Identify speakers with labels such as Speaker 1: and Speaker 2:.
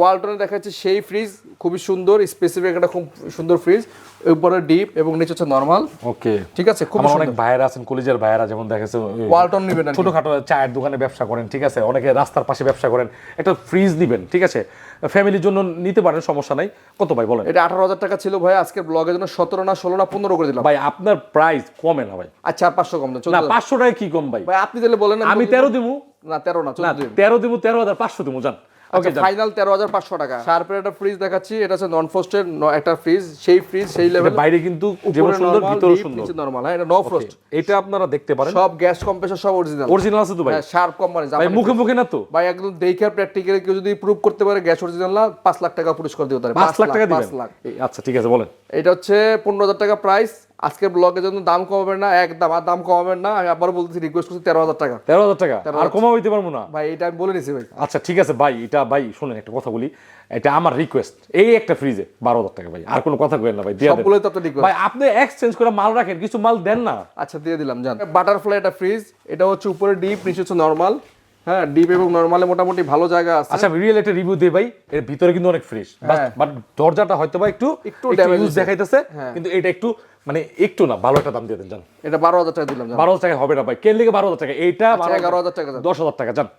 Speaker 1: ওয়ালটনে দেখা যাচ্ছে সেই ফ্রিজ খুবই সুন্দর স্পেসিফিক একটা খুব সুন্দর ফ্রিজ উপরে ডিপ এবং নিচে হচ্ছে নর্মাল
Speaker 2: ওকে
Speaker 1: ঠিক আছে? খুব
Speaker 2: অনেক ভাইয়েরা আছেন কলেজের ভাইয়েরা যেমন দেখেছে
Speaker 1: ওয়ালটন নেবেন
Speaker 2: ছোটখাটো চায়ের দোকানে ব্যবসা করেন ঠিক আছে? অনেকে রাস্তার পাশে ব্যবসা করেন একটা ফ্রিজ দিবেন ঠিক আছে? ফ্যামিলির জন্য নিতে পারেন সমস্যা নাই। কত ভাই বলেন?
Speaker 1: এটা আঠারো হাজার টাকা ছিল ভাই আজকে ব্লগের জন্য সতেরো না ষোলো না পনেরো করে দিলাম।
Speaker 2: ভাই আপনার প্রাইস কমে না ভাই।
Speaker 1: আচ্ছা আর পাঁচশো কম না চোদ্দ
Speaker 2: পাঁচশো টাকা কি কম ভাই?
Speaker 1: ভাই আপনি তাহলে বলেন
Speaker 2: আমি তেরো দিবো
Speaker 1: না তেরো না
Speaker 2: না তেরো দিবো তেরো হাজার পাঁচশো দিবো জান। ওকে
Speaker 1: ফাইনাল তেরো হাজার পাঁচশো টাকা। শার্পের একটা ফ্রিজ দেখাচ্ছি এটা হচ্ছে নন ফ্রস্টের একটা ফ্রিজ সেই ফ্রিজ সেই লেভেল
Speaker 2: বাইরে কিন্তু যেমন সুন্দর ভিতরে সুন্দর।
Speaker 1: নরমাল হ্যাঁ এটা নো ফ্রস্ট
Speaker 2: এটা আপনারা দেখতে পারেন।
Speaker 1: সব গ্যাস কম্প্রেসর সব অরিজিনাল
Speaker 2: অরিজিনাল আছে তো ভাই?
Speaker 1: হ্যাঁ শার্প কোম্পানি
Speaker 2: ভাই মুখে মুখে না তো?
Speaker 1: ভাই একদম দেখার প্র্যাকটিক্যালি কেউ যদি প্রুভ করতে পারে গ্যাস অরিজিনাল না পাঁচ লাখ টাকা পুরস্কার দিতে পারে।
Speaker 2: পাঁচ লাখ টাকা দিবেন?
Speaker 1: লাখ।
Speaker 2: আচ্ছা ঠিক আছে বলেন।
Speaker 1: এটা হচ্ছে পনেরো হাজার টাকা প্রাইস আজকের ব্লগের জন্য দাম কমাবেন না একদম আর দাম কমাবেন না আমি আবার বলতেছি রিকোয়েস্ট করছি তেরো হাজার টাকা।
Speaker 2: তেরো হাজার টাকা? আর কমা হইতে পারব না?
Speaker 1: ভাই এটা আমি বলে নিছি ভাই।
Speaker 2: আচ্ছা ঠিক আছে ভাই এটা ভাই শুনেন একটা কথা বলি। এটা আমার রিকোয়েস্ট এই একটা ফ্রিজে বারো হাজার টাকা ভাই। আর কোনো কথা কইেন না ভাই দিয়ে।
Speaker 1: সবগুলোই তো আপনার রিকোয়েস্ট
Speaker 2: ভাই আপনি এক্সচেঞ্জ করে মাল রাখেন কিছু মাল দেন না।
Speaker 1: আচ্ছা দিয়ে দিলাম জান বাটারফ্লাই একটা ফ্রিজ এটা হচ্ছে উপরে ডিপ নিচে হচ্ছে নর্মাল হ্যাঁ ডিপ এবং নর্মালে মোটামুটি ভালো জায়গা আছে।
Speaker 2: আচ্ছা রিয়েল একটা রিভিউ দিই ভাই এর ভিতরে কিন্তু অনেক ফ্রেশ
Speaker 1: হ্যাঁ।
Speaker 2: বাট দরজাটা হয়তো বা একটু
Speaker 1: একটু
Speaker 2: ইউজ দেখাইতেছে
Speaker 1: হ্যাঁ।
Speaker 2: কিন্তু এটা একটু মানে একটু না ভালো একটা দাম দিয়ে দেন জান।
Speaker 1: এটা বারো হাজার টাকা দিলাম
Speaker 2: বারো হাজার টাকা হবে না ভাই কেন লিখে বারো হাজার টাকা? এইটা
Speaker 1: আচ্ছা, এগারো হাজার টাকা
Speaker 2: দশ হাজার টাকা জান।